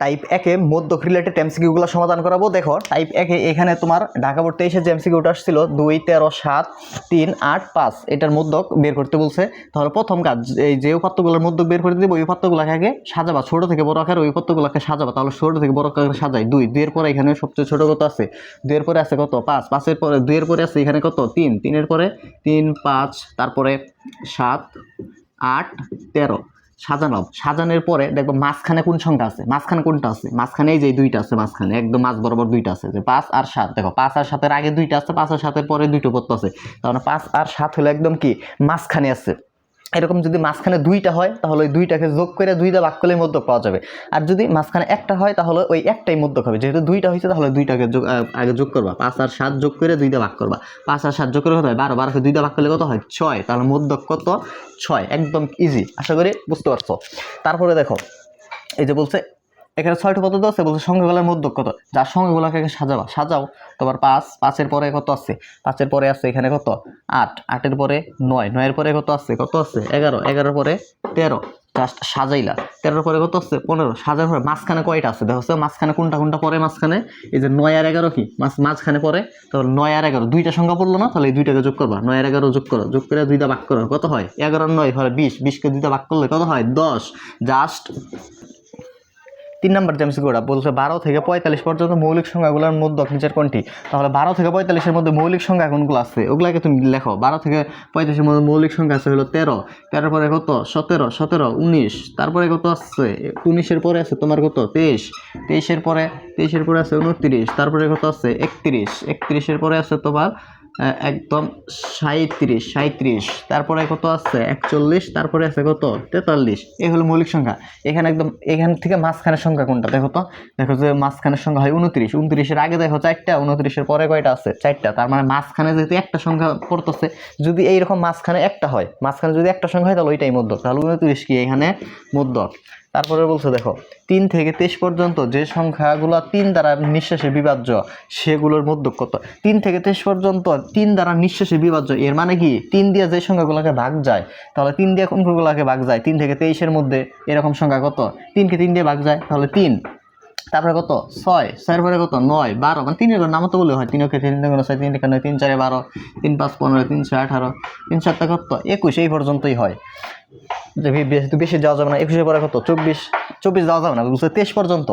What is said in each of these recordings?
Type একে মধ্যক related এমসিকিউগুলো সমাধান করাবো। দেখো টাইপ একে এখানে তোমার ঢাকা বোর্ড তেইশে যে এমসিকিউটা আসছিল, দুই, তেরো, সাত, তিন, আট, পাঁচ, এটার মধ্যক বের করতে বলছে। তাহলে প্রথম কাজ, এই যে উপাত্তগুলোর মধ্যক বের করে দিব, ওই উপাত্তগুলোকে আগে সাজাবা। ছোটো থেকে বড় আকার ওই উপাত্তগুলোকে সাজাবা। তাহলে ছোট থেকে বড় আকারে সাজাই। দুই, দুইয়ের পরে এখানে সবচেয়ে ছোটো কত আছে? দুইয়ের পরে আছে কত? পাঁচ। পাঁচের পরে, দুইয়ের পরে আছে এখানে কত? তিন। তিনের পরে তিন, পাঁচ, তারপরে সাত, আট, তেরো। সাজানো, সাজানোর পরে দেখব মাঝখানে কোন সংখ্যা আছে? মাঝখানে কোনটা আছে? মাঝখানে এই যে দুইটা আছে মাঝখানে, একদম মাঝ বরাবর দুইটা আছে, যে পাঁচ আর সাত। দেখো, পাঁচ আর সাতের আগে দুইটা আছে, পাঁচ আর সাতের পরে দুইটা পত্র আছে। তাহলে পাঁচ আর সাত হলো একদম কি? মাঝখানে আছে। এরকম যদি মাঝখানে দুইটা হয়, তাহলে ওই দুইটাকে যোগ করে দুইটা ভাগ করলে মধ্যক পাওয়া যাবে। আর যদি মাঝখানে একটা হয়, তাহলে ওই একটাই মধ্যক হবে। যেহেতু দুইটা হয়েছে, তাহলে দুইটাকে যোগ আগে যোগ করবা। পাঁচ আর সাত যোগ করে দুইটা ভাগ করবা। পাঁচ আর সাত যোগ করে কত হয়? বারো। বারোকে দুইটা ভাগ করলে কত হয়? ছয়। তাহলে মধ্যক কত? ছয়। একদম ইজি আশা করি বুঝতে পারছ। তারপরে দেখো, এই যে বলছে এখানে ছয়টা পদ্ধতি আছে, বলছে সংখ্যাগুলোর মধ্যক কত যার সংখ্যাগুলোকে সাজাবা সাজাও তোমার পাঁচ, পাঁচের পরে কত আছে? পাঁচের পরে আছে এখানে কত? আট, আটের পরে নয়, নয়ের পরে কত আছে? কত আছে? এগারো, এগারোর পরে তেরো। জাস্ট সাজাইলা। তেরোর পরে কত আছে? পনেরো। সাজার পরে মাঝখানে কয়টা আছে? দেখো মাঝখানে কোনটা কোনটা পরে মাঝখানে? এই যে নয় আর এগারো কি? মাঝ মাঝখানে পরে, তাহলে নয় আর এগারো। দুইটা সংখ্যা পড়ল না? তাহলে এই দুইটাকে যোগ করবা। নয় আর এগারো যোগ করো। যোগ করে দুইটা ভাগ করো। কত হয়? এগারো নয় হয় বিশ। বিশকে দুইটা ভাগ করলে কত হয়? দশ। জাস্ট তিন নম্বর যে এমসিকিউটা বলছে, বারো থেকে পঁয়তাল্লিশ পর্যন্ত মৌলিক সংখ্যাগুলোর মধ্যে নিচের কোনটি? তাহলে বারো থেকে পঁয়তাল্লিশের মধ্যে মৌলিক সংখ্যা কোনগুলো আছে? ওগুলাকে তুমি লেখো। বারো থেকে পঁয়তাল্লিশের মধ্যে মৌলিক সংখ্যা আছে হলো তেরো। তেরোর পরে কত? সতেরো। সতেরো, উনিশ। তারপরে কত আছে? উনিশের পরে আছে তোমার কত? তেইশ। তেইশের পরে তেইশের পরে আছে উনত্রিশ। তারপরে কত আছে? একত্রিশ। একত্রিশের পরে আছে তোমার একদম সাঁত্রিশ সাঁত্রিশ তারপরে কত আছে? একচল্লিশ, তারপরে আছে কত? তেতাল্লিশ। এই হলো মৌলিক সংখ্যা। এখানে একদম, এখান থেকে মাঝখানের সংখ্যা কোনটা দেখো তো? দেখো যে মাঝখানের সংখ্যা হয় উনত্রিশ। উনত্রিশের আগে দেখো চারটা, উনত্রিশের পরে কয়টা আছে? চারটা। তার মানে মাঝখানে যেহেতু একটা সংখ্যা পড়তেছে, যদি এইরকম মাঝখানে একটা হয়, মাঝখানে যদি একটা সংখ্যা হয় তাহলে ওইটাই মধ্যক। তাহলে উনত্রিশ কি এখানে মধ্যক? তারপরে বলছে, দেখো, তিন থেকে তেইশ পর্যন্ত যে সংখ্যাগুলো তিন দ্বারা নিঃশ্বাসে বিভাজ্য, সেগুলোর মধ্যে কত? তিন থেকে তেইশ পর্যন্ত তিন দ্বারা নিঃশ্বাসে বিভাজ্য, এর মানে কি? তিন দিয়ে যে সংখ্যাগুলোকে ভাগ যায়, তাহলে তিন দিয়ে কোনগুলোকে ভাগ যায়? তিন থেকে তেইশের মধ্যে এরকম সংখ্যা কত? তিনকে তিন দিয়ে ভাগ যায়, তাহলে তিন। তারপরে কত? ছয়। ছয়ের পরে কত? নয়, বারো। মানে তিনের নাম তো বলে হয়। তিন ওকে তিন দুগুণ ছয়, তিন এখানে তিন চারে বারো, তিন পাঁচ পনেরো, তিন ছয় আঠারো, তিন সাতটা কত? একুশ। এই পর্যন্তই হয়। বেশি যাওয়া যাবে না। একুশের পরে কত? চব্বিশ। চব্বিশ যাওয়া যাবে না। বুঝতে তেইশ পর্যন্ত।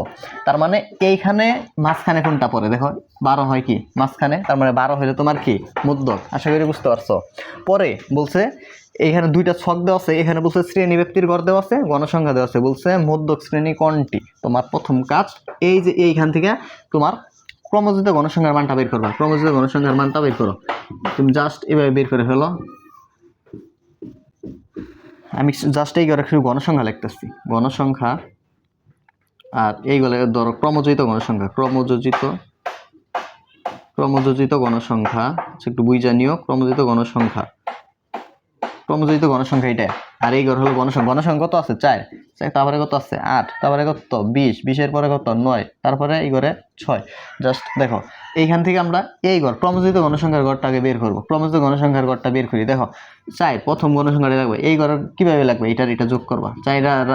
তার মানে এইখানে মাঝখানে কোনটা পড়ে? দেখো, বারো হয় কি? মাঝখানে। তার মানে বারো হলে তোমার কি? মধ্যক। আশা করি বুঝতে পারছ। পরে বলছে এইখানে দুইটা ছক দেওয়া আছে। এখানে বলছে শ্রেণি ব্যক্তির গড় দেওয়া আছে, গণসংখ্যা দেওয়া আছে। বলছে মধ্যক শ্রেণি কোনটি? তোমার প্রথম কাজ, এই যে এইখান থেকে তোমার ক্রমজিত গণসংখ্যার মানটা বের করবা। ক্রমজিত গণসংখ্যার মানটা বের করো। তুমি জাস্ট এভাবে বের করে ফেলো। আমি জাস্ট এই করে শুধু গণসংখ্যা লিখতেছি। গণসংখ্যা আর এই এইগুলো ধরো ক্রমযোজিত গণসংখ্যা। ক্রমযোজিত ক্রমযোজিত গণসংখ্যা একটু বুঝ জানিও ক্রমযোজিত গণসংখ্যা। ক্রমযোজিত গণসংখ্যা এটা আর এই ঘর হলো গণসংখ্যা। গণসংখ্যা কত আছে? চার। তারপরে কত আছে? আট। তারপরে কত? বিশ। বিশের পরে কত? নয়। তারপরে এই ঘরে ছয়। জাস্ট দেখো, এইখান থেকে আমরা এই ঘর ক্রমযোজিত গণসংখ্যার ঘরটাকে বের করব। ক্রমযোজিত গণসংখ্যার ঘরটা বের করি। দেখো চাই প্রথম গণসংখ্যাটা লাগবে। এই ঘর কীভাবে লাগবে? এটার এটা যোগ করবা। চার আর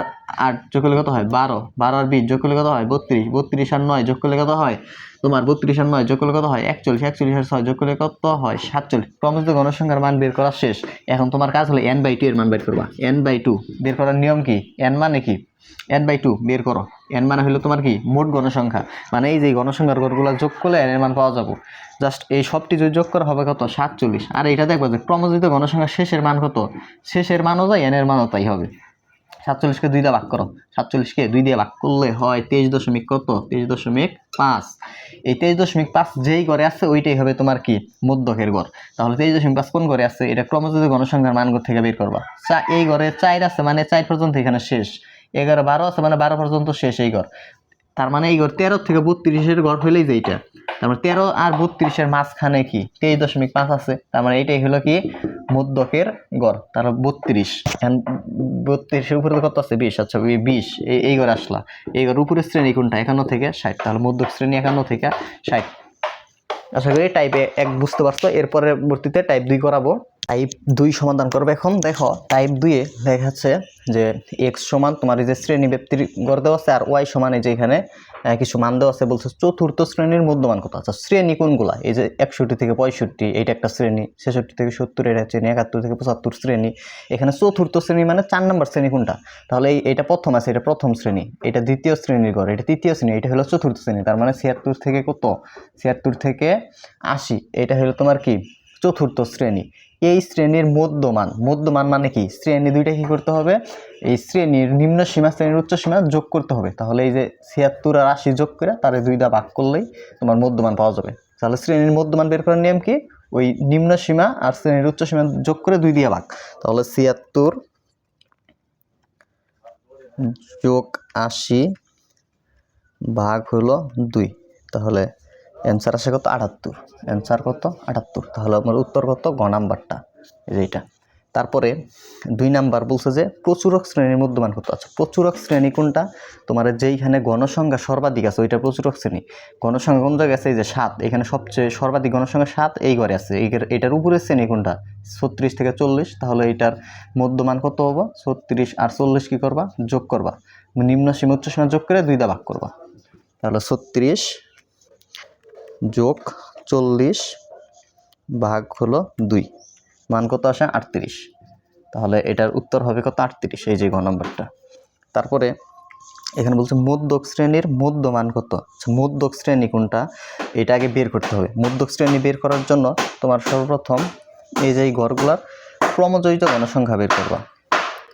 আট যোগ করলে কত হয়? বারো। বারো আর বিশ যোগ করলে কত হয়? বত্রিশ। বত্রিশ আর নয় যোগ করলে কত হয়? তোমার বত্রিশ আর নয় যোগ করলে কত হয়? একচল্লিশ। একচল্লিশ আর ছয় যোগ করলে কত হয়? সাতচল্লিশ। ক্রমযোজিত গণসংখ্যার মান বের করা শেষ। এখন তোমার কাজ হলো এন বাই টু এর মান বের করবা। এন বাই টু বের করার নিয়ম কি? এন মানে কি? এন বাই টু বের করো। এন মানে হলো তোমার কি? মোট গণসংখ্যা। মানে এই যে গণসংখ্যার ঘরগুলো যোগ করলে এন এর মান পাওয়া যাব। জাস্ট এই সবটি যদি যোগ করা হবে কত? সাতচল্লিশ। আর এটা দেখব যে ক্রমযোজিত গণসংখ্যার শেষের মান কত? শেষের মানও যায় এন এর মানও তাই হবে। সাতচল্লিশকে দুই দিয়ে ভাগ করো। সাতচল্লিশকে দুই দিয়ে ভাগ করলে হয় তেইশ দশমিক কত? তেইশ দশমিক পাঁচ। এই তেইশ দশমিক পাঁচ যেই ঘরে আছে, ওইটাই হবে তোমার কি? মধ্যকের ঘর। তাহলে তেইশ দশমিক পাঁচ কোন ঘরে আছে? এটা ক্রমযোজিত গণসংখ্যার মান ঘর থেকে বের করবা। চা এই ঘরে চার আছে মানে চার পর্যন্ত এখানে শেষ। এগারো বারো আছে মানে বারো পর্যন্ত শেষ এই ঘর। তার মানে এই ঘর তেরো থেকে বত্রিশের ঘর হইলেই যে এইটা। তার মানে তেরো আর বত্রিশের মাঝখানে কি? তেইশ দশমিক পাঁচ আছে। তার মানে এইটাই হলো কি? মধ্যকের গড় তার বত্রিশ। বত্রিশের উপরে কত আছে? বিশ। আচ্ছা বিশ, এই ঘরে আসলা। এই ঘর উপরের শ্রেণি কোনটা? একান্ন থেকে ষাট। তাহলে মধ্যক শ্রেণি একান্ন থেকে ষাট। আশা করি টাইপে এক বুঝতে পারছ। এরপরে ভর্তিতে টাইপ দুই করাবো। টাইপ দুই সমাধান করবে এখন। দেখো টাইপ দুইয়ে দেখা যাচ্ছে যে এক্স সমান, তোমার এই যে শ্রেণি ব্যক্তির গড় দেওয়া আছে, আর ওয়াই সমান এই যে এখানে কিছু মান দেওয়া আছে, বলছে চতুর্থ শ্রেণির মধ্যমান কত আচ্ছা শ্রেণি কোনগুলা? এই যে একষট্টি থেকে পঁয়ষট্টি, এইটা একটা শ্রেণি, ছেষট্টি থেকে সত্তর, এটা শ্রেণি একাত্তর থেকে পঁচাত্তর শ্রেণি। এখানে চতুর্থ শ্রেণি মানে চার নম্বর শ্রেণি কোনটা? তাহলে এটা প্রথম আছে, এটা প্রথম শ্রেণি, এটা দ্বিতীয় শ্রেণির ঘর এটা তৃতীয় শ্রেণি, এটা হলো চতুর্থ শ্রেণি, তার মানে ছিয়াত্তর থেকে কত? ছিয়াত্তর থেকে আশি, এটা হলো তোমার কি? চতুর্থ শ্রেণি। এই শ্রেণির মধ্যমান মধ্যমান মানে কি? শ্রেণি দুইটা কি করতে হবে? এই শ্রেণির নিম্ন সীমা, শ্রেণির উচ্চ সীমা যোগ করতে হবে। তাহলে এই যে ছিয়াত্তর আর আশি যোগ করে তার দুইটা ভাগ করলেই তোমার মধ্যমান পাওয়া যাবে। তাহলে শ্রেণির মধ্যমান বের করার নিয়ম কি? ওই নিম্ন সীমা আর শ্রেণির উচ্চ সীমা যোগ করে দুই দিয়ে ভাগ। তাহলে ছিয়াত্তর যোগ আশি ভাগ হলো দুই। তাহলে অ্যান্সার আসে কত? আটাত্তর। অ্যান্সার কত? আটাত্তর। তাহলে আমার উত্তর কত? গ নাম্বারটা। এইটা তারপরে দুই নাম্বার বলছে যে, প্রচুরক শ্রেণির মধ্যমান কত? আছে প্রচুরক শ্রেণি কোনটা? তোমার যেইখানে গণসংখ্যা সর্বাধিক আছে, ওইটা প্রচুরক শ্রেণি। গণসংখ্যা কোন জায়গায় আছে? এই যে সাত। এখানে সবচেয়ে সর্বাধিক গণসংখ্যা সাত এই ঘরে আছে। এই এটার উপরের শ্রেণি কোনটা? ছত্রিশ থেকে চল্লিশ। তাহলে এটার মধ্যমান কত হব? ছত্রিশ আর চল্লিশ কী করবা? যোগ করবা। নিম্ন সীমা উচ্চ সীমা যোগ করে দুই দা ভাগ করবা। তাহলে ছত্রিশ যোগ চল্লিশ ভাগ হলো দুই। মান কত আসে? আটত্রিশ। তাহলে এটার উত্তর হবে কত? আটত্রিশ এই যে গ নম্বরটা। তারপরে এখানে বলছে মধ্যক শ্রেণির মধ্যমান কত? আচ্ছা, মধ্যক শ্রেণি কোনটা? এটা আগে বের করতে হবে। মধ্যক শ্রেণি বের করার জন্য তোমার সর্বপ্রথম এই যে এই ঘরগুলার ক্রমজয়িত গণসংখ্যা বের করবা।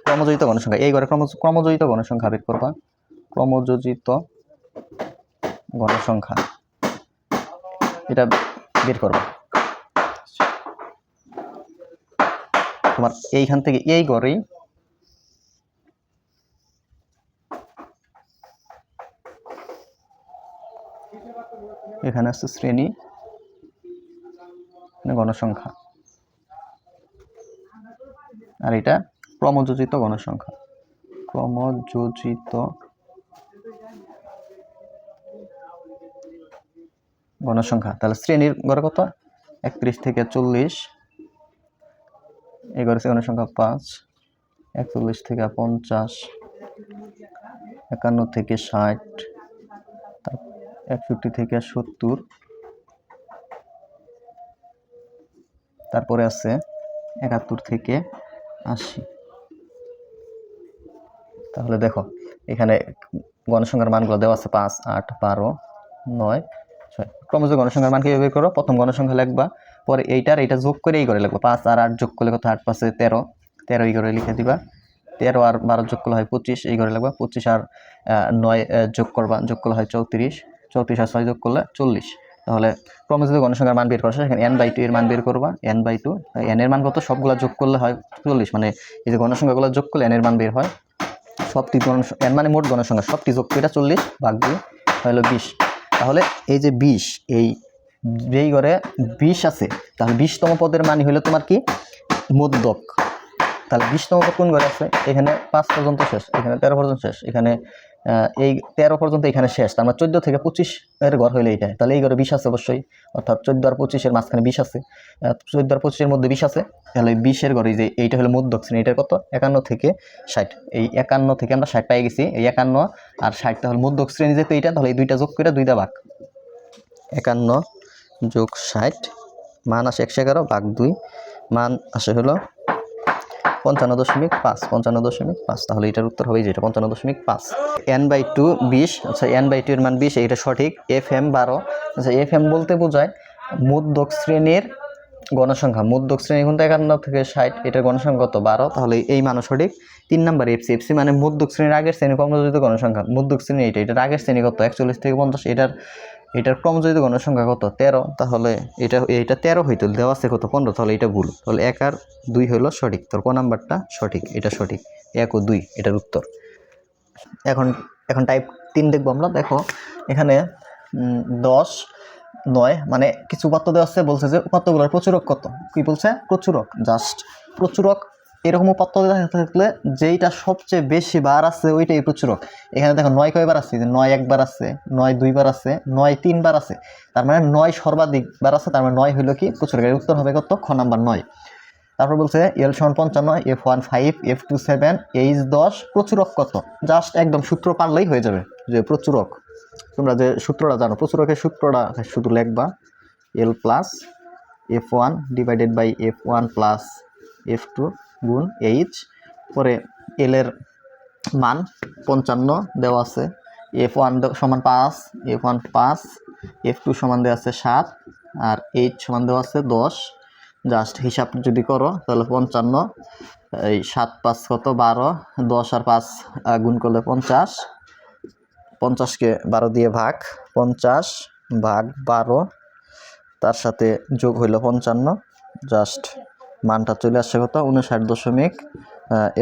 ক্রমজয়িত গণসংখ্যা এই ঘরে ক্রম ক্রমজয়িত গণসংখ্যা বের করবা। ক্রমযোজিত গণসংখ্যা এটা বের করবা। তোমার এইখান থেকে এই ঘরেই এখানে আছে শ্রেণি গণসংখ্যা। আর এটা ক্রমযোজিত গণসংখ্যা। ক্রমযোজিত গণসংখ্যা। তাহলে শ্রেণির গড়ে কত? একত্রিশ থেকে চল্লিশ। এই গড়ে গণসংখ্যা পাঁচ। একচল্লিশ থেকে পঞ্চাশ। একান্ন থেকে ষাট। একষট্টি থেকে সত্তর। তারপরে আছে একাত্তর থেকে আশি। তাহলে দেখো, এখানে গণসংখ্যার মানগুলো দেওয়া আছে পাঁচ, আট, বারো, নয়। ছয় ক্রমজ গণসংখ্যার মান কীভাবে করো, প্রথম গণসংখ্যা লিখবা, পরে এইটার এইটা যোগ করে এই করে লিখবা, পাঁচ আর আট যোগ করলে কত? আট পাঁচে তেরো তেরো এই করে লিখে দিবা, তেরো আর বারো যোগ করলে হয় পঁচিশ, এই করে লিখবা, পঁচিশ আর নয় যোগ করবা, যোগ করলে হয় চৌত্রিশ চৌত্রিশ আর ছয় যোগ করলে চল্লিশ, তাহলে ক্রমজিত গণসংখ্যার মান বের করা সেখানে এন বাই টু এর মান বের করবা এন বাই টু এন এর মান কত? সবগুলো যোগ করলে হয় চল্লিশ মানে এই যে গণসংখ্যাগুলো যোগ করলে এন এর মান বের হয়, সবটি গণ এন মানে মোট গণসংখ্যা সবটি যোগ করে চল্লিশ, ভাগ দিয়ে হলো বিশ তাহলে এই যে বিশ, এই যেই ঘরে বিশ আছে, তাহলে বিশতম পদের মানি হলো তোমার কি? মদ্যক তাহলে বিশতম পদ কোন ঘরে আছে? এখানে পাঁচ পর্যন্ত শেষ, এখানে তেরো পর্যন্ত শেষ, এখানে এই তেরো পর্যন্ত এখানে শেষ। তার মানে চোদ্দ থেকে পঁচিশ এর ঘর হইলে এইটা তাহলে এই ঘরে বিশ আছে অবশ্যই। অর্থাৎ চোদ্দ আর পঁচিশের মাঝখানে বিশ আছে। চোদ্দ আর পঁচিশের মধ্যে বিশ আছে। তাহলে বিশের ঘরে যে এইটা হলো মধ্যক শ্রেণি এটা কত? একান্ন থেকে ষাট। এই একান্ন থেকে আমরা ষাট পাই গেছি। এই একান্ন আর ষাট তাহলে মধ্যক শ্রেণি যেহেতু এইটা, তাহলে এই দুইটা যোগ করে দুইটা ভাগ। একান্ন যোগ ষাট, মান আসে একশো এগারো, ভাগ দুই। মান আসে হলো পঞ্চান্ন দশমিক পাঁচ, পঞ্চান্ন দশমিক পাঁচ। তাহলে এটার উত্তর হবে যেটা পঞ্চান্ন দশমিক পাঁচ। এন বাই টু বিশ আচ্ছা এন বাই টু এর মান বিশ এটা সঠিক। এফ এম বারো। আচ্ছা এফ এম বলতে বোঝায় মধ্যক শ্রেণির গণসংখ্যা। মধ্যক শ্রেণি কিন্তু একান্ন থেকে ষাট, এটার গণসংখ্যা কত? বারো। তাহলে এই মানও সঠিক। তিন নাম্বার এফসি এফসি মানে মধ্যক শ্রেণির আগের শ্রেণি কর্মযোজিত গণসংখ্যা। মধ্যক শ্রেণি এটা এটার আগের শ্রেণি কত? একচল্লিশ থেকে পঞ্চাশ, এটার এটার ক্রমযোজিত গণসংখ্যা কত? তেরো। তাহলে এটা এটা তেরো হইতো, দেওয়া আছে কত? পনেরো। তাহলে এটা ভুল। তাহলে এক আর দুই হলো সঠিক। তোর ক নাম্বারটা? সঠিক। এটা সঠিক। এক ও দুই, এটার উত্তর। এখন এখন টাইপ তিন দেখব আমরা। দেখো, এখানে দশ, নয় মানে কিছু উপাত্ত দেওয়া আছে, বলছে যে উপাত্তগুলোর প্রচুরক কত? কি বলছে? প্রচুরক। জাস্ট প্রচুরক এরকম উপাত্ত দেখা থাকলে যেইটা সবচেয়ে বেশি বার আছে, ওইটাই প্রচুরক এখানে দেখো নয় কয়বার আছে? যে নয় একবার আছে, নয় দুইবার আছে, নয় তিনবার আছে। তার মানে নয় সর্বাধিক বার আছে, তার মানে নয় হইল কি? প্রচুরক এর উত্তর হবে কত? খ নাম্বার নয়। তারপর বলছে এল সমান পঞ্চান্ন, F one five, F two seven, H দশ, প্রচুরক কত? জাস্ট একদম সূত্র পারলেই হয়ে যাবে যে প্রচুরক। তোমরা যে সূত্রটা জানো, প্রচুরকের সূত্রটা শুধু লিখবা, L plus F one divided by F one plus F two গুণ এইচ পরে এলের মান পঞ্চান্ন দেওয়া আছে। এফ ওয়ান সমান পাঁচ এফ ওয়ান পাঁচ এফ টু সমান দেওয়া আছে সাত, আর এইচ সমান দেওয়া আছে দশ। জাস্ট হিসাব যদি করো, তাহলে পঞ্চান্ন। এই সাত পাঁচ কত? বারো। দশ আর পাঁচ গুণ করলে পঞ্চাশ। পঞ্চাশকে বারো দিয়ে ভাগ, পঞ্চাশ ভাগ বারো, তার সাথে যোগ হইল পঞ্চান্ন। জাস্ট মানটা চলে আসছে কত? উনষাট দশমিক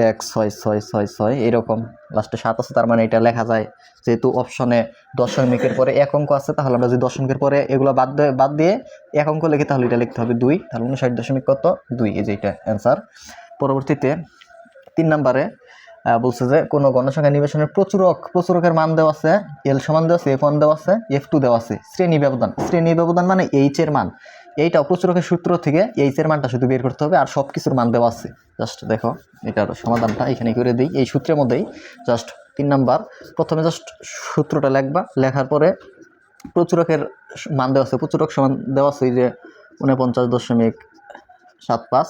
এক ছয় ছয় ছয় ছয়, এরকম। লাস্টে সাত আছে, তার মানে এটা লেখা যায়। যেহেতু অপশনে দশমিকের পরে এক অঙ্ক আছে, তাহলে আমরা যদি দশমিকের পরে এগুলো বাদ বাদ দিয়ে এক অঙ্ক লিখি, তাহলে এটা লিখতে হবে দুই। তাহলে উনষাট দশমিক কত? দুই, এই যে এটা অ্যান্সার পরবর্তীতে তিন নম্বরে বলছে যে, কোনো গণসংখ্যা নিবেশনের প্রচুরক প্রচুরকের মান দেওয়া আছে এল সমান দেওয়া আছে এফ ওয়ান দেওয়া আছে এফ টু দেওয়া আছে। শ্রেণি ব্যবধান শ্রেণি ব্যবধান মানে এইচ এর মান। এইটাও প্রচুরকের সূত্র থেকে এইচ এর মানটা শুধু বের করতে হবে আর সব কিছুর মান দেওয়া আছে। জাস্ট দেখো, এটার সমাধানটা এখানে করে দিই। এই সূত্রের মধ্যেই জাস্ট তিন নাম্বার, প্রথমে জাস্ট সূত্রটা লেখবা। লেখার পরে প্রচুরকের মান দেওয়া আছে প্রচুরক সমান দেওয়া আছে যে উনপঞ্চাশ দশমিক সাত পাঁচ।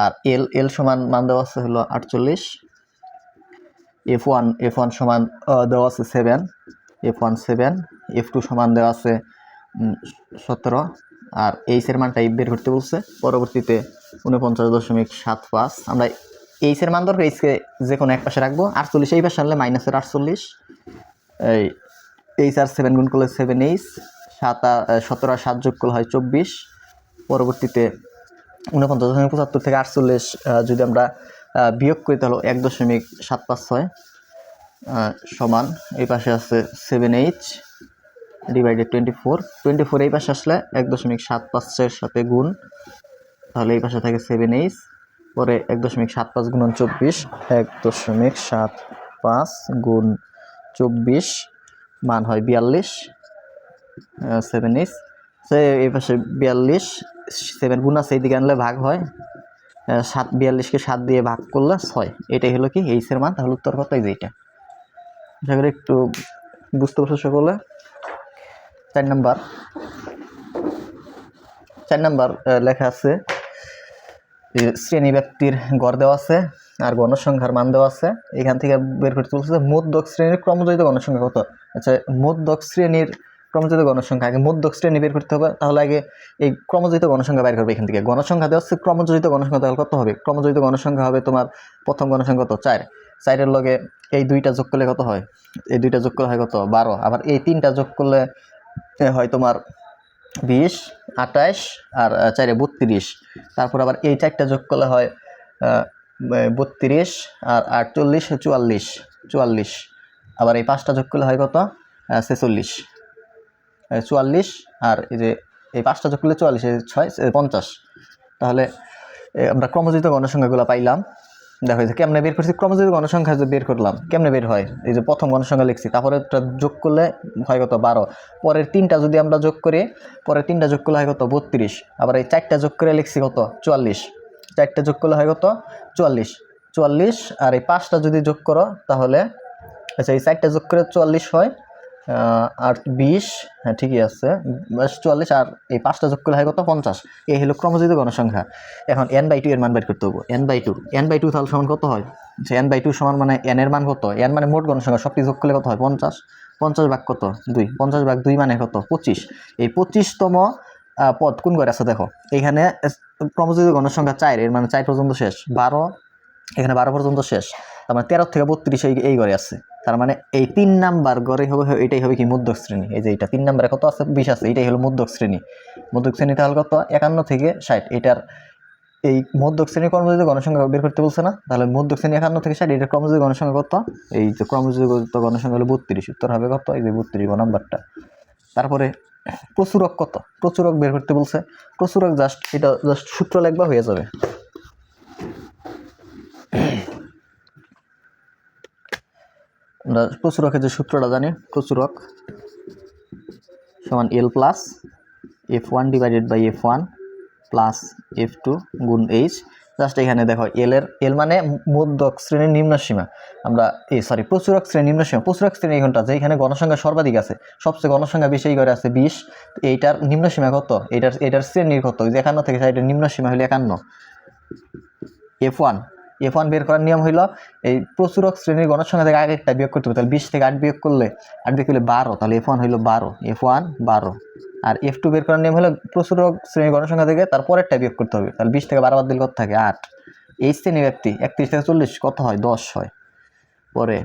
আর এল এল সমান মান দেওয়া আছে হলো আটচল্লিশ। এফ ওয়ান এফ ওয়ান সমান দেওয়া আছে seven F one seven F two সমান দেওয়া আছে সতেরো। আর এইচের মানটা বের করতে বলছে। পরবর্তীতে উনপঞ্চাশ দশমিক সাত পাঁচ। আমরা এইচের মান দরকার এইচকে যে কোনো এক পাশে রাখব। আটচল্লিশ এই পাশে আনলে মাইনাসের আটচল্লিশ। এই এইচ আর সেভেন গুণ করলে সেভেন এইচ সাত আর সতেরো আর সাত যোগ করলে হয় চব্বিশ। পরবর্তীতে উনপঞ্চাশ দশমিক পঁচাত্তর থেকে আটচল্লিশ যদি আমরা বিয়োগ করি তাহলে এক দশমিক সাত পাঁচ ছয় সমান। এই পাশে আছে seven H divided twenty four twenty four এই পাশে আসলে এক দশমিক সাত পাঁচের সাথে গুণ। তাহলে এই পাশে থাকে সেভেন এইচ পরে এক দশমিক সাত পাঁচ গুণন চব্বিশ, এক দশমিক সাত পাঁচ গুণ চব্বিশ, মান হয় বিয়াল্লিশ সেভেন এইচ সে এই পাশে বিয়াল্লিশ সেভেন গুণ আছে এইদিকে আনলে ভাগ হয় সাত, বিয়াল্লিশকে সাত দিয়ে ভাগ করলে ছয়। এটাই হলো কি এইচের মান, তাহলে উত্তর কত? এই যে এটা আশা করি একটু বুঝতে পারছ সকলে। চার নাম্বার। চার নাম্বার লেখা আছে শ্রেণি ব্যক্তির গড় দেওয়া আছে আর গণসংখ্যার মান দেওয়া আছে। এখান থেকে বের করতে বলছে মধ্যক শ্রেণির ক্রমজয়িত গণসংখ্যা কত? আচ্ছা মধ্যক শ্রেণির ক্রমজয়িত গণসংখ্যা, আগে মধ্যক শ্রেণি বের করতে হবে, তাহলে আগে এই ক্রমজয়িত গণসংখ্যা বের করবে এখান থেকে। গণসংখ্যা দেওয়া হচ্ছে ক্রমজয়িত গণসংখ্যা তাহলে কত হবে? ক্রমজয়িত গণসংখ্যা হবে তোমার প্রথম গণসংখ্যা কত? চার। চারের লগে এই দুইটা যোগ করলে কত হয়? এই দুইটা যোগ করলে হয় কত? বারো। আবার এই তিনটা যোগ করলে হয় তোমার বিশ, আঠাশ আর চারে বত্রিশ। তারপর আবার এই চারটা যোগ করলে হয় বত্রিশ আর আটচল্লিশ চুয়াল্লিশ চুয়াল্লিশ। আবার এই পাঁচটা যোগ করলে হয় কত? ছেচল্লিশ। চুয়াল্লিশ আর এই যে এই পাঁচটা যোগ করলে চুয়াল্লিশ ছয় পঞ্চাশ। তাহলে আমরা ক্রমজিত গণসংখ্যাগুলো পাইলাম। দেখো যে কেমনে বের করছি? ক্রমজিত গণসংখ্যা যে বের করলাম, কেমনে বের হয়? এই যে প্রথম গণসংখ্যা লিখছি, তারপরে যোগ করলে হয় কত? বারো। পরের তিনটা যদি আমরা যোগ করি, পরের তিনটা যোগ করলে হয় কত? বত্রিশ। আবার এই চারটা যোগ করে লিখছি কত? চুয়াল্লিশ। চারটা যোগ করলে হয় কত? চুয়াল্লিশ। চুয়াল্লিশ আর এই পাঁচটা যদি যোগ করো, তাহলে আচ্ছা এই চারটা যোগ করে চুয়াল্লিশ হয় আর বিশ হ্যাঁ ঠিকই আছে। চুয়াল্লিশ আর এই পাঁচটা যোগ করলে হয় কত? পঞ্চাশ। এই হলো ক্রমজিত গণসংখ্যা। এখন এন বাই টু এর মান বের করতে হবে। N by two N by two তাহলে সমান কত হয়? যে এন বাই টু সমান মানে এন এর মান কত? এন মানে মোট গণসংখ্যা সবটি যোগ করলে কত হয়? পঞ্চাশ। পঞ্চাশ ভাগ কত? দুই। পঞ্চাশ ভাগ দুই মানে কত? পঁচিশ। এই পঁচিশতম পদ কোন করে আছে দেখো? এখানে ক্রমজিত গণসংখ্যা চার। এর মানে চার পর্যন্ত শেষ। বারো, এখানে বারো পর্যন্ত শেষ। তার মানে তেরো থেকে বত্রিশ এই ঘরে আছে। তার মানে এই তিন নাম্বার গড়ে হবে এটাই হবে কি মধ্যক শ্রেণি। এই যে এটা তিন নাম্বারে কত আছে? বিশ আছে। এটাই হলো মধ্যক শ্রেণি। মধ্যক শ্রেণি তাহলে কত? একান্ন থেকে ষাট। এটার এই মধ্যক শ্রেণির কর্মযোগ্য গণসংখ্যা বের করতে বলছে না? তাহলে মধ্যক শ্রেণি একান্ন থেকে ষাট, এটার কর্মযোগ্য গণসংখ্যা কত? এই যে কর্মযোগ্য গণসংখ্যা হলো বত্রিশ। উত্তর হবে কত? এই যে বত্রিশ নাম্বারটা। তারপরে প্রচুরক কত? প্রচুরক বের করতে বলছে। প্রচুরক জাস্ট এটা জাস্ট সূত্র লেখবা হয়ে যাবে। আমরা প্রচুরকের যে সূত্রটা জানি প্রচুরক সমান L plus F one divided by F one plus F two গুণ এইচ জাস্ট এখানে দেখো এল এর এল মানে মধ্যক শ্রেণির নিম্ন সীমা। আমরা এই সরি প্রচুরক শ্রেণির নিম্ন সীমা। প্রচুরক শ্রেণি ঘণ্টা যেখানে গণসংখ্যা সর্বাধিক আছে। সবচেয়ে গণসংখ্যা বেশি করে আছে বিশ। এইটার নিম্ন সীমা কত? এটার এটার শ্রেণির কত? যে একান্ন থেকে এটার নিম্ন সীমা হলো একান্ন। এফ ওয়ান এফ ওয়ান বের করার নিয়ম হইল, এই প্রচুরক শ্রেণির গণসংখ্যা থেকে আগে একটা বিয়োগ করতে হবে। তাহলে বিশ থেকে আট বিয়োগ করলে আট বিয়োগ করলে বারো, তাহলে এফ ওয়ান হইল বারো এফ ওয়ান বারো। আর এফ টু বের করার নিয়ম হলো প্রচুরক শ্রেণির গণসংখ্যা থেকে তার পরেরটা বিয়োগ করতে হবে। তাহলে বিশ থেকে বারো বাদ দিলে কত থাকে? আট। এই শ্রেণি ব্যক্তি একত্রিশ থেকে চল্লিশ, কত হয়? দশ হয়। পরে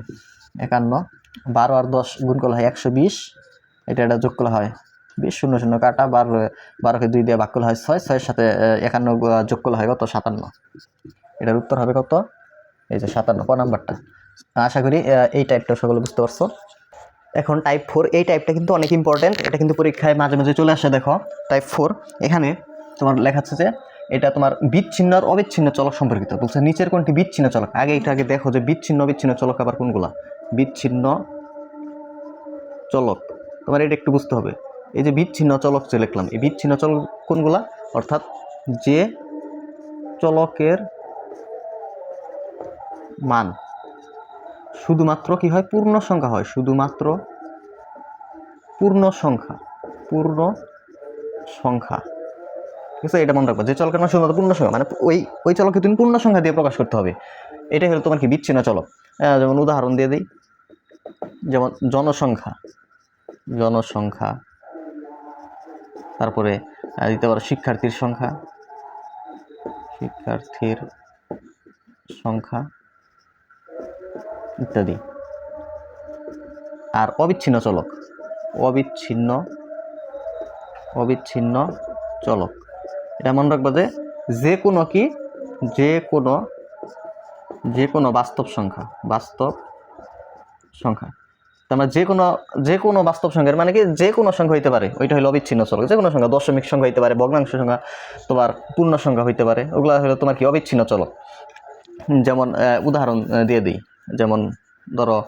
একান্ন, বারো আর দশ গুণ করলে হয় একশো বিশ। এটা এটা যোগ করলে হয় বিশ, শূন্য শূন্য কাটা, বারো, বারোকে দুই দিয়ে ভাগ করলে হয় ছয়। ছয়ের সাথে একান্ন যোগ করলে হয় কত? সাতান্ন। এটার উত্তর হবে কত? এই যে সাতান্ন, ক নাম্বারটা? আশা করি এই টাইপটা সকলে বুঝতে পারছ। এখন টাইপ ফোর এই টাইপটা কিন্তু অনেক ইম্পর্টেন্ট এটা কিন্তু পরীক্ষায় মাঝে মাঝে চলে আসে, দেখো টাইপ ফোর এখানে তোমার লেখা আছে যে, এটা তোমার বিচ্ছিন্ন আর অবিচ্ছিন্ন চলক সম্পর্কিত। বলছে, নিচের কোনটি বিচ্ছিন্ন চলক? আগে এটা আগে দেখো যে বিচ্ছিন্ন, অবিচ্ছিন্ন চলক আবার কোনগুলা? বিচ্ছিন্ন চলক। তোমার এটা একটু বুঝতে হবে। এই যে বিচ্ছিন্ন চলক যে লিখলাম, এই বিচ্ছিন্ন চলক কোনগুলা? অর্থাৎ যে চলকের মান। শুধুমাত্র কি হয়? পূর্ণ সংখ্যা হয়। শুধুমাত্র পূর্ণ সংখ্যা। পূর্ণ সংখ্যা। ঠিক আছে? এটা মনে রাখব। যে চলকের মান শুধুমাত্র পূর্ণ সংখ্যা মানে ওই ওই চলকে তুমি পূর্ণ সংখ্যা দিয়ে প্রকাশ করতে হবে। এটাই হলো তোমার কি বিচ্ছিন্ন চলক। যেমন উদাহরণ দিয়ে দিই। যেমন জনসংখ্যা। জনসংখ্যা। তারপরে দিতে পারো শিক্ষার্থীর সংখ্যা। শিক্ষার্থীর সংখ্যা। ইত্যাদি। আর অবিচ্ছিন্ন চলক। অবিচ্ছিন্ন অবিচ্ছিন্ন চলক। এটা মনে রাখব যে যে কোনো কি? যে কোনো যে কোনো বাস্তব সংখ্যা বাস্তব সংখ্যা। তার মানে যে কোনো যে কোনো বাস্তব সংখ্যার মানে কি? যে কোনো সংখ্যা হইতে পারে। ওইটা হলো অবিচ্ছিন্ন চলক। যে কোনো সংখ্যা দশমিক সংখ্যা হইতে পারে, ভগ্নাংশ সংখ্যা, তোমার পূর্ণ সংখ্যা হইতে পারে। ওগুলো হলো তোমার কি? অবিচ্ছিন্ন চলক। যেমন উদাহরণ দিয়ে দিই। যেমন ধরো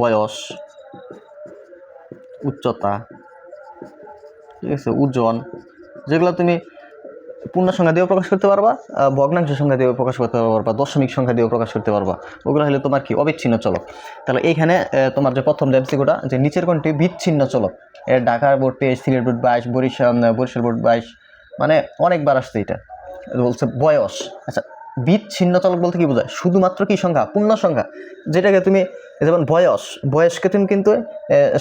বয়স, উচ্চতা, ঠিক আছে, ওজন, যেগুলো তুমি পূর্ণ সংখ্যা দিয়েও প্রকাশ করতে পারবা ভগ্নাংশ সংখ্যা দিয়েও প্রকাশ করতে পারবা দশমিক সংখ্যা দিয়েও প্রকাশ করতে পারবা, ওগুলো হলে তোমার কি অবিচ্ছিন্ন চলক। তাহলে এইখানে তোমার যে প্রথম ডেমসিকোটা যে নিচের কোনটি বিচ্ছিন্ন চলক। এর ঢাকার বোর্ড তেইশ সিলেট বোর্ড বাইশ, বরিশাল বরিশাল বোর্ড বাইশ মানে অনেকবার আসছে এটা। বলছে বয়স। আচ্ছা বিচ্ছিন্ন চলক বলতে কি বোঝায়? শুধুমাত্র কি সংখ্যা? পূর্ণ সংখ্যা। যেটাকে তুমি যেমন বয়স বয়সকে তুমি কিন্তু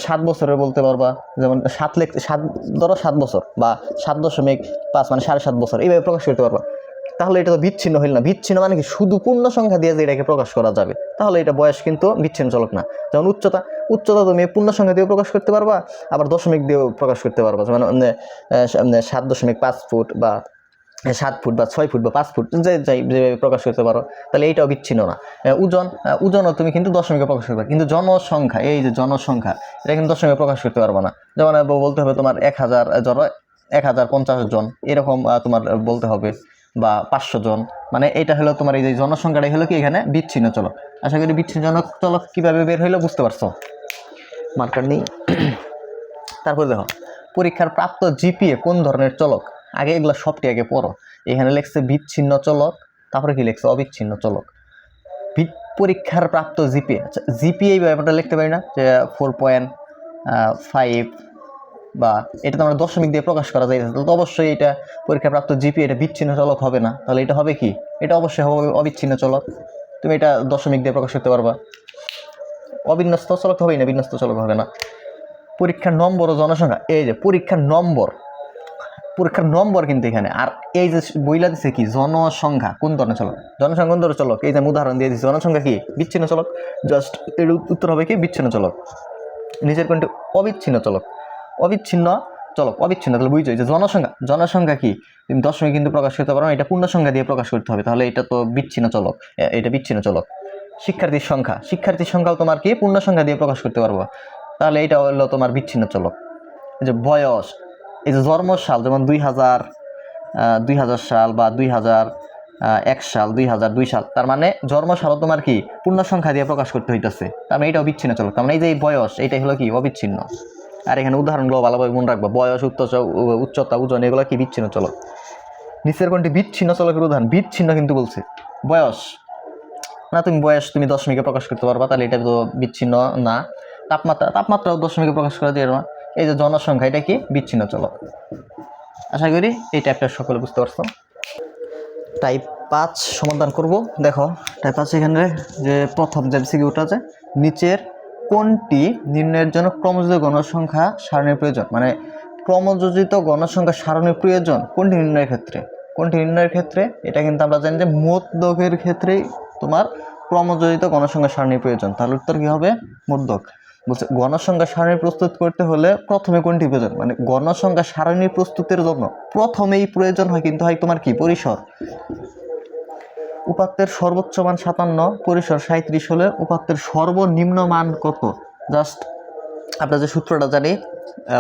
সাত বছরের বলতে পারবা। যেমন সাত লেখ সাত ধরো সাত বছর বা সাত দশমিক পাঁচ মানে সাড়ে সাত বছর এইভাবে প্রকাশ করতে পারবা। তাহলে এটা তো বিচ্ছিন্ন হইল না। বিচ্ছিন্ন মানে কি? শুধু পূর্ণ সংখ্যা দিয়ে যে এটাকে প্রকাশ করা যাবে। তাহলে এটা বয়স কিন্তু বিচ্ছিন্ন চলক না। যেমন উচ্চতা উচ্চতা তুমি পূর্ণ সংখ্যা দিয়েও প্রকাশ করতে পারবা আবার দশমিক দিয়েও প্রকাশ করতে পারবা। উম, সাত দশমিক পাঁচ ফুট বা সাত ফুট বা ছয় ফুট বা পাঁচ ফুট, যে যাই, যেভাবে প্রকাশ করতে পারো, তাহলে এইটাও বিচ্ছিন্ন না। ওজন ওজনও তুমি কিন্তু দশমিকে প্রকাশ করতে পারো, কিন্তু জনসংখ্যা, এই যে জনসংখ্যা, এটা কিন্তু দশমিকে প্রকাশ করতে পারব না। যেমন বলতে হবে তোমার এক হাজার ধরো, এক হাজার পঞ্চাশ জন, এরকম তোমার বলতে হবে, বা পাঁচশো জন মানে এটা হলো তোমার এই যে জনসংখ্যাটাই হলো কি এখানে বিচ্ছিন্ন চলক। আশা করি বিচ্ছিন্ন জনক চলক কীভাবে বের হইল বুঝতে পারছ? মার্কার নেই। তারপর দেখো, পরীক্ষার প্রাপ্ত জিপিএ কোন ধরনের চলক? আগে এগুলো সবটি আগে পড়ো। এখানে লেখছে বিচ্ছিন্ন চলক, তারপরে কি লেখছে? অবিচ্ছিন্ন চলক। পরীক্ষার প্রাপ্ত জিপিএ আচ্ছা জিপিএ এই ব্যাপারটা লিখতে পারি না, যে ফোর পয়েন্ট ফাইভ বা এটা তো আমরা দশমিক দিয়ে প্রকাশ করা যায়, তাহলে তো অবশ্যই এটা পরীক্ষার প্রাপ্ত জিপিএ এটা বিচ্ছিন্ন চলক হবে না। তাহলে এটা হবে কি? এটা অবশ্যই হবে অবিচ্ছিন্ন চলক। তুমি এটা দশমিক দিয়ে প্রকাশ করতে পারবা। অবিন্যস্ত চলক হবেই না, বিন্যস্ত চলক হবে না। পরীক্ষার নম্বর ও জনসংখ্যা, এই যে পরীক্ষার নম্বর পরীক্ষার নম্বর কিন্তু এখানে। আর এই যে বইলা দিছে কি, জনসংখ্যা, কোন ধরনের চলক? জনসংখ্যা কোন চলক? এই যে উদাহরণ দিয়ে দিচ্ছি জনসংখ্যা কি? বিচ্ছিন্ন চলক। জাস্ট এর উত্তর হবে কি? বিচ্ছিন্ন চলক। নিচের কোনটি? অবিচ্ছিন্ন চলক। অবিচ্ছিন্ন চলক, অবিচ্ছিন্ন। তাহলে বুঝছ যে জনসংখ্যা। জনসংখ্যা কি? তুমি দশমিক কিন্তু প্রকাশ করতে পারো এটা পূর্ণ সংখ্যা দিয়ে প্রকাশ করতে হবে। তাহলে এটা তো বিচ্ছিন্ন চলক। এটা বিচ্ছিন্ন চলক। শিক্ষার্থীর সংখ্যা। শিক্ষার্থীর সংখ্যাও তোমার কি? পূর্ণ সংখ্যা দিয়ে প্রকাশ করতে পারব। তাহলে এটা হলো তোমার বিচ্ছিন্ন চলক। যে বয়স। এই যে জন্ম সাল, যেমন দুই হাজার দুই হাজার সাল বা দুই হাজার এক সাল, দুই হাজার দুই সাল, তার মানে জন্ম সালও তোমার কি? পূর্ণ সংখ্যা দিয়ে প্রকাশ করতে হইতেছে। তার মানে এটা অবিচ্ছিন্ন চলক। তার মানে এই যে বয়স এইটাই হলো কি? অবিচ্ছিন্ন। আর এখানে উদাহরণগুলো ভালোভাবে মনে রাখব। বয়স উচ্চতা উচ্চতা, ওজন, এগুলো কি বিচ্ছিন্ন চলক? নিচের কোনটি বিচ্ছিন্ন চলকের উদাহরণ? বিচ্ছিন্ন কিন্তু বলছে। বয়স। না, তুমি বয়স, তুমি দশমিকে প্রকাশ করতে পারবা, তাহলে এটা তো বিচ্ছিন্ন না। তাপমাত্রা, তাপমাত্রাও দশমিকে প্রকাশ করা যায় না। এই যে জনসংখ্যা, এটা কি? বিচ্ছিন্ন চলক। আশা করি এই টাইপটা সকলে বুঝতে পারছ। টাইপ পাঁচ সমাধান করব। দেখো টাইপ পাঁচ এখানে যে প্রথম যে সিকিউরটা আছে, নিচের কোনটি নির্ণয়ের জন্য ক্রমযোজিত গণসংখ্যা সারণীর প্রয়োজন? মানে ক্রমযোজিত গণসংখ্যা সারণীর প্রয়োজন কোনটি নির্ণয়ের ক্ষেত্রে? কোনটি নির্ণয়ের ক্ষেত্রে? এটা কিন্তু আমরা জানি যে মধ্যকের ক্ষেত্রেই তোমার ক্রমযোজিত গণসংখ্যা সারণীর প্রয়োজন। তাহলে উত্তর কী হবে? মধ্যক বলছে, গণসংখ্যা সারণী প্রস্তুত করতে হলে প্রথমে কোনটি প্রয়োজন? মানে গণসংখ্যা সারণী প্রস্তুতের জন্য প্রথমেই প্রয়োজন হয় কিন্তু হয় তোমার কি? পরিসর। উপাত্তের সর্বোচ্চ মান সাতান্ন, পরিসর সাঁত্রিশ হলে উপাত্তের সর্বনিম্ন মান কত? জাস্ট আমরা যে সূত্রটা জানি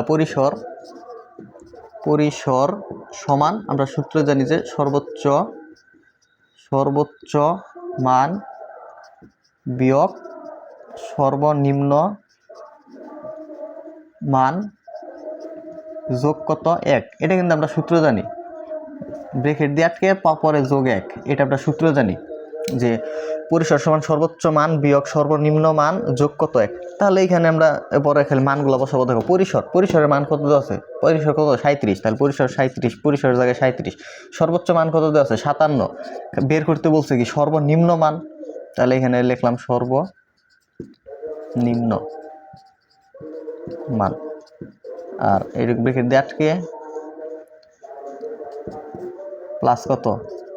পরিসর পরিসর সমান, আমরা সূত্র জানি যে সর্বোচ্চ সর্বোচ্চ মান বিয়োগ সর্বনিম্ন মান যোগ কত এক? এটা কিন্তু আমরা সূত্র জানি। ব্রেকেট দিয়ে আটকে পরে যোগ এক। এটা আমরা সূত্র জানি যে পরিসর সমান সর্বোচ্চ মান বিয়োগ সর্বনিম্ন মান যোগ কত এক। তাহলে এইখানে আমরা পরে খালি মানগুলো বসাবো। দেখো, পরিসর। পরিসরের মান কত আছে? পরিসর কত? সাঁত্রিশ তাহলে পরিসর সাঁত্রিশ পরিসরের জায়গায় সাঁত্রিশ সর্বোচ্চ মান কত দেওয়া আছে? সাতান্ন। বের করতে বলছে কি? সর্বনিম্ন মান। তাহলে এখানে লিখলাম সর্বনিম্ন। মান আর এরকম ব্রেকেট দিয়ে আটকে প্লাস কত?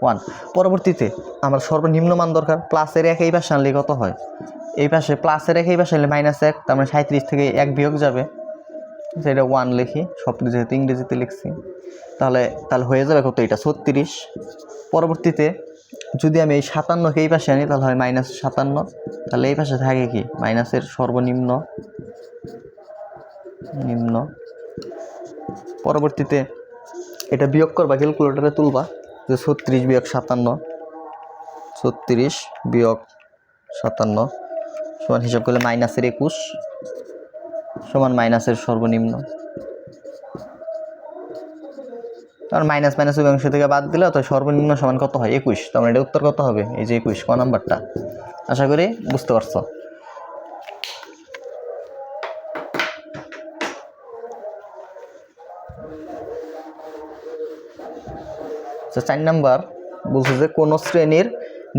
ওয়ান পরবর্তীতে আমার সর্বনিম্ন মান দরকার প্লাসের এক এই পাশে আনলে কত হয়? এই পাশে প্লাসের এক এই পাশে আনলে মাইনাস এক, তার মানে সাঁত্রিশ থেকে এক বিয়োগ যাবে। সেটা ওয়ান লিখি সব যেহেতু ইংরেজিতে লিখছি। তাহলে তাহলে হয়ে যাবে কত এটা? ছত্রিশ। পরবর্তীতে যদি আমি এই সাতান্নকে এই পাশে আনি, তাহলে হয় মাইনাস সাতান্ন। তাহলে এই পাশে থাকে কি? মাইনাসের সর্বনিম্ন নিম্ন। পরবর্তীতে এটা বিয়োগ করবা ক্যালকুলেটারে তুলবা যে ছত্রিশ বিয়োগ সাতান্ন, ছত্রিশ বিয়োগ সাতান্ন সমান হিসাব করলে মাইনাসের একুশ সমান মাইনাসের সর্বনিম্ন। তার মাইনাস মাইনাস অংশ থেকে বাদ দিলে তো সর্বনিম্ন সমান কত হয়? একুশ। তো আমার এটা উত্তর কত হবে? এই যে একুশ, ক নাম্বারটা? আশা করি বুঝতে পারছ। আচ্ছা চার নাম্বার বলছে যে কোনো শ্রেণির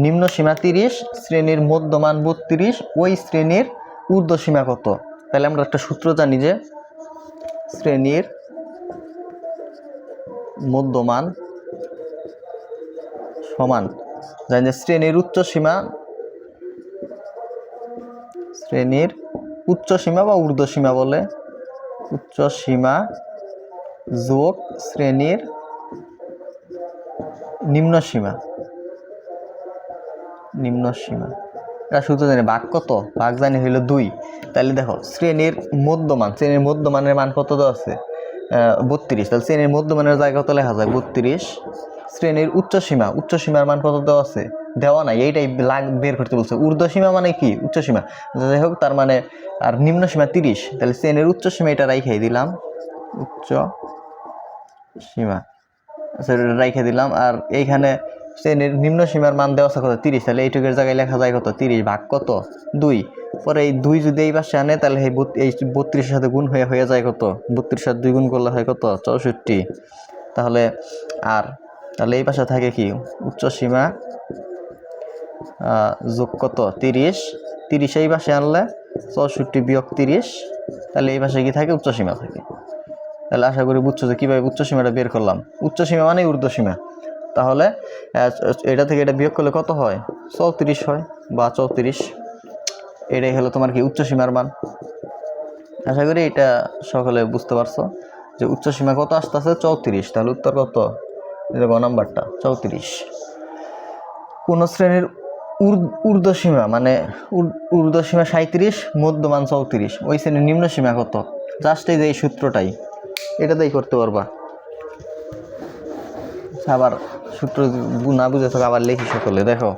নিম্ন সীমা তিরিশ, শ্রেণির মধ্যমান বত্রিশ, ওই শ্রেণির ঊর্ধ্ব সীমা কত? তাহলে আমরা একটা সূত্র জানি যে শ্রেণির মধ্যমান সমান, জানি যে শ্রেণির উচ্চ সীমা, শ্রেণির উচ্চ সীমা বা ঊর্ধ্ব সীমা বলে, উচ্চ সীমা যোগ শ্রেণির নিম্ন সীমা। নিম্ন সীমা। এটা শুধু জানি ভাগ কত? ভাগ জানি হইল দুই। তাহলে দেখো, শ্রেণির মধ্যমান, শ্রেণির মধ্যমানের মান কত দেওয়া আছে? বত্রিশ। তাহলে শ্রেণির মধ্যমানের জায়গা কত লেখা যায়? বত্রিশ। শ্রেণির উচ্চ সীমা, উচ্চ সীমার মান কত দেওয়া আছে? দেওয়া নাই। এইটাই লাগ বের করতে বলছে। ঊর্ধ্ব সীমা মানে কি? উচ্চ সীমা। যাই হোক, তার মানে আর নিম্ন সীমা তিরিশ। তাহলে শ্রেণির উচ্চ সীমা এটা রাইখাই দিলাম। উচ্চ সীমা। রাইখে দিলাম। আর এইখানে নিম্ন সীমার মান দেওয়া আছে কত? তিরিশ। তাহলে এইটুকের জায়গায় লেখা যায় কত? তিরিশ ভাগ কত? দুই। পরে এই দুই যদি এই পাশে আনে, তাহলে এই এই বত্রিশের সাথে গুণ হয়ে হয়ে যায় কত? বত্রিশ সাথে দুই গুণ করলে হয় কত? চৌষট্টি। তাহলে আর তাহলে এই পাশে থাকে কি? উচ্চ সীমা যোগ কত? তিরিশ। তিরিশ এই পাশে আনলে চৌষট্টি বিয়োগ তিরিশ। তাহলে এই পাশে কি থাকে? উচ্চ সীমা থাকে। তাহলে আশা করি বুঝছ যে কীভাবে উচ্চ সীমাটা বের করলাম। উচ্চ সীমা মানে ঊর্ধ্ব সীমা তাহলে এটা থেকে এটা বিয়োগ করলে কত হয়? চৌত্রিশ হয় বা চৌত্রিশ। এটাই হলো তোমার কি উচ্চ সীমার মান। আশা করি এটা সকলে বুঝতে পারছ যে উচ্চ সীমা কত আসতেছে? চৌত্রিশ। তাহলে উত্তর কত? এটা গ নাম্বারটা, চৌত্রিশ। কোন শ্রেণির ঊর- ঊর্ধ্ব সীমা মানে ঊর- ঊর্ধ্ব সীমা সাঁত্রিশ মধ্যমান চৌত্রিশ। ওই শ্রেণির নিম্ন সীমা কত? জাস্ট এই যে এই সূত্রটাই। এটাতেই করতে পারবা। আবার সূত্র না বুঝে থাকো আবার লিখি সকলে, দেখো।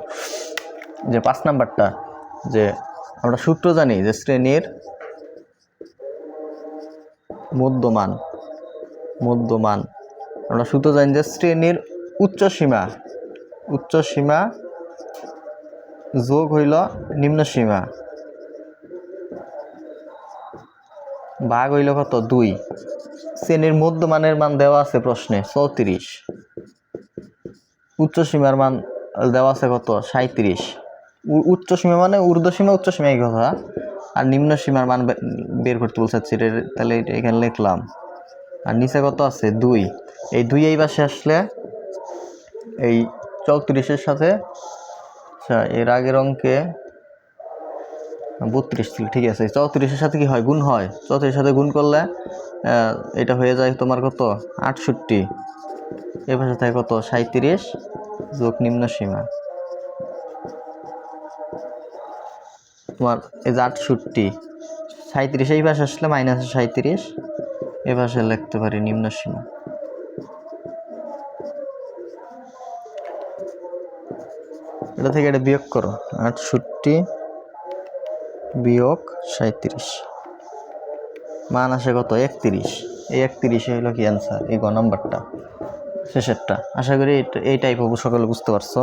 যে পাঁচ নাম্বারটা, যে আমরা সূত্র জানি যে শ্রেণির মধ্যমান মধ্যমান। আমরা সূত্র জানি যে শ্রেণির উচ্চ সীমা উচ্চ সীমা যোগ হইল নিম্ন সীমা। ভাগ হইল কত? দুই। শ্রেণির মধ্যমানের মান দেওয়া আছে প্রশ্নে চৌত্রিশ। উচ্চ সীমার মান দেওয়া আছে কত? সাঁত্রিশ উচ্চ সীমা মানে ঊর্ধ্ব সীমা উচ্চ সীমা এই কথা। আর নিম্ন সীমার মান বের করতে বলছে তাহলে এখানে লিখলাম। আর নিচে কত আছে? দুই। এই দুই এই পাশে আসলে এই চৌত্রিশের সাথে আচ্ছা এর আগের অঙ্কে বত্রিশ ছিল ঠিক আছে। চৌত্রিশের সাথে কি হয়? গুণ হয়। চৌত্রিশের সাথে গুণ করলে এটা হয়ে যায় তোমার কত? আটষট্টি। এ পাশে থাকে কত? সাঁত্রিশ যোগ নিম্ন সীমা। তোমার এই যে আটষট্টি সাঁত্রিশ এই পাশে আসলে মাইনাস সাঁত্রিশ এ পাশে লিখতে পারি নিম্ন সীমা। এটা থেকে এটা বিয়োগ করো। আটষট্টি বিয়োগ সাঁত্রিশ মান আসে কত? একত্রিশ। এই একত্রিশে হলো কি অ্যান্সার এই গ নম্বরটা শেষেরটা। আশা করি এই- টাইপ সকলে বুঝতে পারছ?